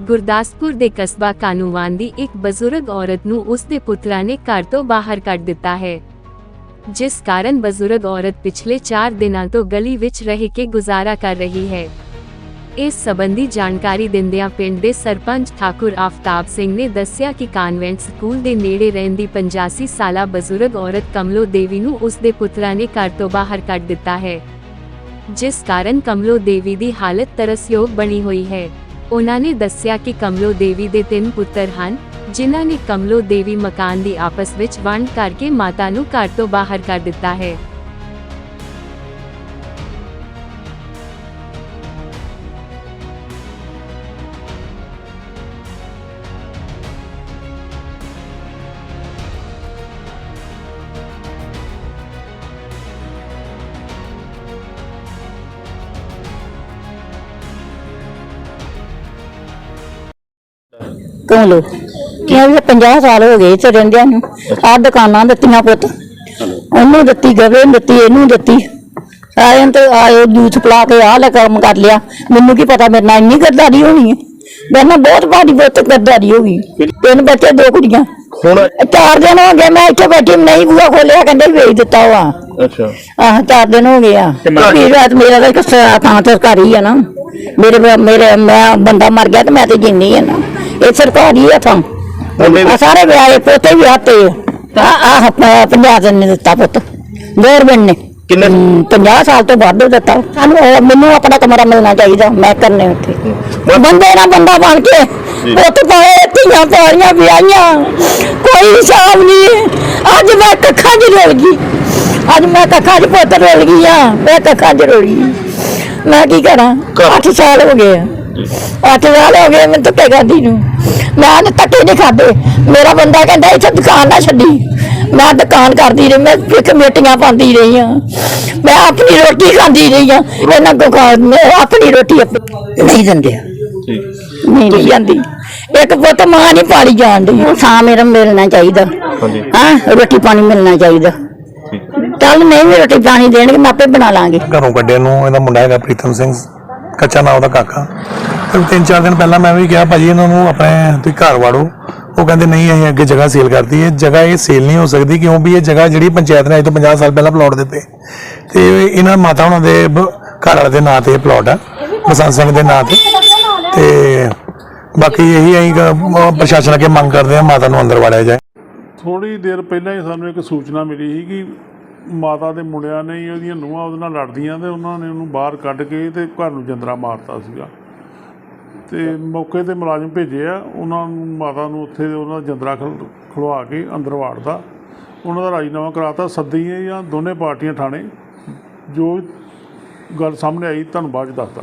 ਗੁਰਦਾਸਪੁਰ ਦੇ ਕਸਬਾ ਕਾਨੂੰਵਾਨ ਦੀ ਇੱਕ ਬਜ਼ੁਰਗ ਔਰਤ ਨੂੰ ਉਸ ਦੇ ਪੁੱਤਰਾਂ ਨੇ ਘਰ ਤੋਂ ਬਾਹਰ ਕੱਢ ਦਿੱਤਾ ਹੈ। ਜਿਸ ਕਾਰਨ ਬਜ਼ੁਰਗ ਔਰਤ ਪਿਛਲੇ 4 ਦਿਨਾਂ ਤੋਂ ਗਲੀ ਵਿੱਚ ਰਹਿ ਕੇ ਗੁਜ਼ਾਰਾ ਕਰ ਰਹੀ ਹੈ। ਇਸ ਸੰਬੰਧੀ ਜਾਣਕਾਰੀ ਦਿੰਦਿਆਂ ਪਿੰਡ ਦੇ ਸਰਪੰਚ ਠਾਕੁਰ ਆਫਤਾਬ ਸਿੰਘ ਨੇ ਦੱਸਿਆ ਕਿ ਕਾਨਵੈਂਟ ਸਕੂਲ ਦੇ ਨੇੜੇ ਰਹਿੰਦੀ 85 ਸਾਲਾ ਬਜ਼ੁਰਗ ਔਰਤ ਕਮਲੋ ਦੇਵੀ ਨੂੰ ਉਸ ਦੇ ਪੁੱਤਰਾਂ ਨੇ ਘਰ ਤੋਂ ਬਾਹਰ ਕੱਢ ਦਿੱਤਾ ਹੈ। ਜਿਸ ਕਾਰਨ ਕਮਲੋ ਦੇਵੀ ਦੀ ਹਾਲਤ ਤਰਸਯੋਗ ਬਣੀ ਹੋਈ ਹੈ। ਉਹਨਾਂ ਨੇ ਦੱਸਿਆ ਕਿ ਕਮਲੋ ਦੇਵੀ ਦੇ ਤਿੰਨ ਪੁੱਤਰ ਹਨ, ਜਿਨ੍ਹਾਂ ਨੇ ਕਮਲੋ ਦੇਵੀ ਮਕਾਨ ਦੀ ਆਪਸ ਵਿੱਚ ਵੰਡ ਕਰਕੇ ਮਾਤਾ ਨੂੰ ਘਰ ਤੋਂ ਬਾਹਰ ਕਰ ਦਿੱਤਾ ਹੈ। ਕੌਣ ਲੋ? ਕਿਉਂ ਵੀ 50 ਸਾਲ ਹੋ ਗਏ ਇੱਥੇ ਰਹਿੰਦਿਆਂ ਨੂੰ। ਆਹ ਦੁਕਾਨਾਂ ਦਿੱਤੀਆਂ ਪੁੱਤ। ਉਹਨੂੰ ਦਿੱਤੀ ਗਵੇ ਨੂੰ ਦਿੱਤੀ ਇਹਨੂੰ ਦਿੱਤੀ। ਆਏ ਤੇ ਆਏ ਜੂਸ ਪਲਾ ਕੇ ਆਹ ਲੈ ਕੰਮ ਕਰ ਲਿਆ। ਮੈਨੂੰ ਕੀ ਪਤਾ ਮੇਰੇ ਨਾਲ ਇੰਨੀ ਗੱਦਾਰੀ ਹੋਣੀ ਹੈ। ਮੇਰੇ ਨਾਲ ਬਹੁਤ ਭਾਰੀ ਬਹੁਤ ਗੱਦਾਰੀ ਹੋ ਗਈ ਤਿੰਨ ਬੱਚੇ ਦੋ ਕੁੜੀਆਂ। ਹੁਣ ਚਾਰ ਦਿਨ ਹੋ ਗਏ ਮੈਂ ਇੱਥੇ ਬੈਠੀ ਨਹੀਂ ਬੂਆ ਖੋਲਿਆ ਕਹਿੰਦੇ ਵੇਚ ਦਿੱਤਾ ਵਾ। ਅੱਛਾ। ਆਹ ਚਾਰ ਦਿਨ ਹੋ ਗਏ ਆ। ਵੀ ਰਾਤ ਮੇਰਾ ਤਾਂ ਇੱਕ ਥਾਂ ਤੇ ਘਰ ਹੀ ਆ ਨਾ। ਮੇਰੇ ਮੇਰੇ ਮੈਂ ਬੰਦਾ ਮਰ ਗਿਆ ਤੇ ਮੈਂ ਤੇ ਜਿੰਨੀ ਆ ਨਾ। ਇਹ ਸਰਕਾਰੀ ਆ ਥਾਂ ਉਹਨੇ ਆ ਸਾਰੇ ਵਿਆਹੇ ਪੋਤੇ ਵੀ ਆਤੇ ਆ। ਆ ਪੰਜਾਬ ਦੇ ਨੇ ਦਿੱਤਾ ਪੁੱਤ। ਗੌਰਮੈਂਟ ਨੇ। ਕਿੰਨੇ ਹਮ, 50 ਸਾਲ ਤੋਂ ਵੱਧ ਦਿੱਤਾ। ਸਾਨੂੰ ਉਹ- ਮੈਨੂੰ ਆਪਣਾ ਕਮਰਾ ਮਿਲਣਾ ਚਾਹੀਦਾ। ਮੈਂ ਕਰਨੇ ਉੱਥੇ। ਬੰਦੇ ਨਾਲ ਬੰਦਾ ਬਣ ਕੇ ਪੁੱਤ ਪਾਏ ਧੀਆਂ ਪਾਲੀਆਂ ਵਿਆਹੀਆਂ। ਕੋਈ ਹਿਸਾਬ ਨਹੀਂ ਅੱਜ ਮੈਂ ਕੱਖਾਂ 'ਚ ਰੁਲ ਗਈ। ਅੱਜ ਮੈਂ ਕੱਖਾਂ 'ਚ ਪੁੱਤ ਰੁਲ ਗਈ ਆ। ਮੈਂ ਕੱਖਾਂ 'ਚ ਰੁਲ ਗਈ। ਮੈਂ ਕੀ ਕਰਾਂ? ਘਰ- 8 ਸਾਲ ਹੋ ਗਏ ਆ। ਅੱਠ ਸਾਲ ਹੋ ਗਏ ਮੈਨੂੰ ਧੱਕੇ ਖਾਂਦੀ ਨੂੰ। ਮੈਂ ਨੇ ਧੱਕੇ ਨਹੀਂ ਖਾਦੇ ਮੇਰਾ ਬੰਦਾ ਕਹਿੰਦਾ ਇੱਥੇ ਦੁਕਾਨ ਨਾ ਛੱਡੀ। ਮੈਂ ਦੁਕਾਨ ਕਰਦੀ ਰਹੀ ਮੈਂ ਫਿਰ ਕਮੇਟੀਆਂ ਪਾਉਂਦੀ ਰਹੀ ਆ ਮੈਂ ਆਪਣੀ ਰੋਟੀ ਖਾਂਦੀ ਰਹੀ ਆ ਇਹਨਾਂ ਕੋ ਖਾ- ਮੈਂ ਆਪਣੀ ਰੋਟੀ ਆਪ- ਨਹੀਂ ਦਿੰਦੇ। ਆ। ਠੀਕ ਨਹੀਂ ਨਹੀਂ ਜਾਂਦੀ। ਇੱਕ ਪੁੱਤ ਮਾਂ ਨਹੀਂ ਪਾਲੀ ਜਾਣ ਦੀ ਸਾਂ ਮੇਰਾ ਮਿਲਣਾ ਚਾਹੀਦਾ। ਹਾਂਜੀ। ਹਾਂ? ਰੋਟੀ ਪਾਣੀ ਮਿਲਣਾ ਚਾਹੀਦਾ। ਠੀਕ। ਚੱਲ ਨਹੀਂ ਰੋਟੀ ਪਾਣੀ ਦੇਣਗੇ ਮੈਂ ਆਪੇ ਬਣਾ ਲਾਂਗੇ। ਘਰੋਂ ਕੱਢੇ ਨੂੰ ਇਹਦਾ ਮੁੰਡਾ ਹੈਗਾ ਪ੍ਰੀਤਮ ਸਿੰਘ। ਕੱਚਾ ਨਾਂ ਉਹਦਾ ਕਾਕਾ। ਤੇ ਤਿੰਨ ਚਾਰ ਦਿਨ ਪਹਿਲਾਂ ਮੈਂ ਵੀ ਕਿਹਾ, ਭਾਜੀ, ਇਹਨਾਂ ਨੂੰ ਆਪਣੇ ਤੁਸੀਂ ਘਰ ਵਾੜੋ। ਉਹ ਕਹਿੰਦੇ, ਨਹੀਂ, ਅਸੀਂ ਅੱਗੇ ਜਗ੍ਹਾ ਸੇਲ ਕਰਤੀ ਹੈ। ਜਗ੍ਹਾ ਇਹ ਸੇਲ ਨਹੀਂ ਹੋ ਸਕਦੀ ਕਿਉਂ ਵੀ ਇਹ ਜਗ੍ਹਾ ਜਿਹੜੀ ਪੰਚਾਇਤ ਨੇ ਅੱਜ ਤੋਂ 50 ਸਾਲ ਪਹਿਲਾਂ ਪਲਾਟ ਦਿੱਤੇ। ਤੇ ਇਹਨਾਂ ਮਾਤਾ ਉਹਨਾਂ ਦੇ ਘਰ ਵਾਲੇ ਦੇ ਨਾਂ ਤੇ ਇਹ ਪਲਾਟ ਆ। ਬਸੰਤ ਸਿੰਘ ਦੇ ਨਾਂ ਤੇ। ਤੇ ਬਾਕੀ ਇਹੀ ਅਸੀਂ ਪ੍ਰਸ਼ਾਸਨ ਅੱਗੇ ਮੰਗ ਕਰਦੇ ਹਾਂ ਮਾਤਾ ਨੂੰ ਅੰਦਰ ਵਾੜਿਆ ਜਾਏ। ਥੋੜੀ ਦੇਰ ਪਹਿਲਾਂ ਹੀ ਸਾਨੂੰ ਇੱਕ ਸੂਚਨਾ ਮਿਲੀ ਸੀ ਕਿ ਮਾਤਾ ਦੇ ਮੁੰਡਿਆਂ ਨੇ ਹੀ ਉਹਦੀਆਂ ਨੂੰਹਾਂ ਉਹਦੇ ਨਾਲ ਲੜਦੀਆਂ ਤੇ ਉਹਨਾਂ ਨੇ ਉਹਨੂੰ ਬਾਹਰ ਕੱਢ ਕੇ ਤੇ ਘਰ ਨੂੰ ਜੰਦਰਾ ਮਾਰਤਾ ਸੀਗਾ। ਤੇ ਮੌਕੇ ਤੇ ਮੁਲਾਜ਼ਮ ਭੇਜੇ ਆ, ਉਹਨਾਂ ਨੂੰ ਮਾਤਾ ਨੂੰ ਉੱਥੇ ਉਹਨਾਂ ਦਾ ਜੰਦਰਾ ਖਲ- ਖਲਵਾ ਕੇ ਅੰਦਰ ਵਾੜਦਾ ਉਹਨਾਂ ਦਾ ਰਾਜੀਨਾਮਾ ਕਰਾਤਾ ਸੱਦੀ ਜਾਂ ਦੋਨੇ ਪਾਰਟੀਆਂ ਥਾਣੇ। ਜੋ ਗੱਲ ਸਾਹਮਣੇ ਆਈ, ਤੁਹਾਨੂੰ ਬਾਅਦ ਚ ਦੱਸਦਾ